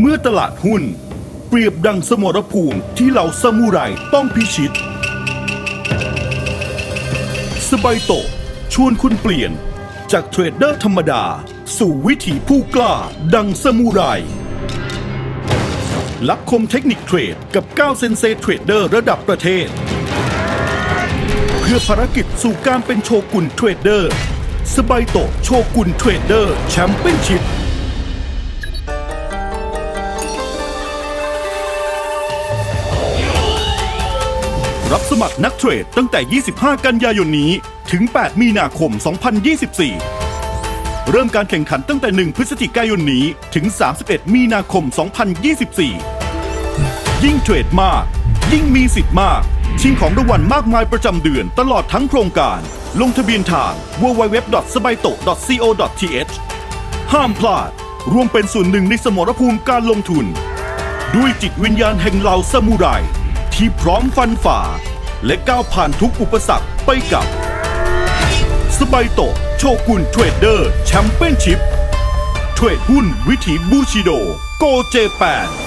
เมื่อตลาดหุ้น เปรียบดังสมรภูมิที่เหล่าซามูไรต้องพิชิต สบายโตชวนคุณเปลี่ยนจากเทรดเดอร์ธรรมดา สู่วิถีผู้กล้าดังซามูไรลักคมเทคนิคเทรดกับ9เซนเซเทรดเดอร์ระดับประเทศ เพื่อภารกิจสู่การเป็นโชกุนเทรดเดอร์ สบายโตโชกุนเทรดเดอร์แชมเปี้ยนชิพ รับสมัครนักเทรดตั้งแต่ 25 กันยายนนี้ ถึง 8 มีนาคม 2024 เริ่มการแข่งขันตั้งแต่ 1 พฤศจิกายนนี้ ถึง 31 มีนาคม 2024 ยิ่งเทรดมาก ยิ่งมีสิทธิ์มาก ชิงของรางวัลมากมายประจำเดือนตลอดทั้งโครงการ ลงทะเบียนทาง www.sabaito.co.th ห้ามพลาดร่วมเป็นส่วนหนึ่งในสมรภูมิการลงทุน ด้วยจิตวิญญาณแห่งเหล่าซามูไรที่พร้อมฟันฝ่า และก้าวผ่านทุกอุปสรรคไปกับ สบายโตโชกุนเทรดเดอร์แชมเปี้ยนชิพเทรดหุ้นวิถีบูชิโด โกเจแปน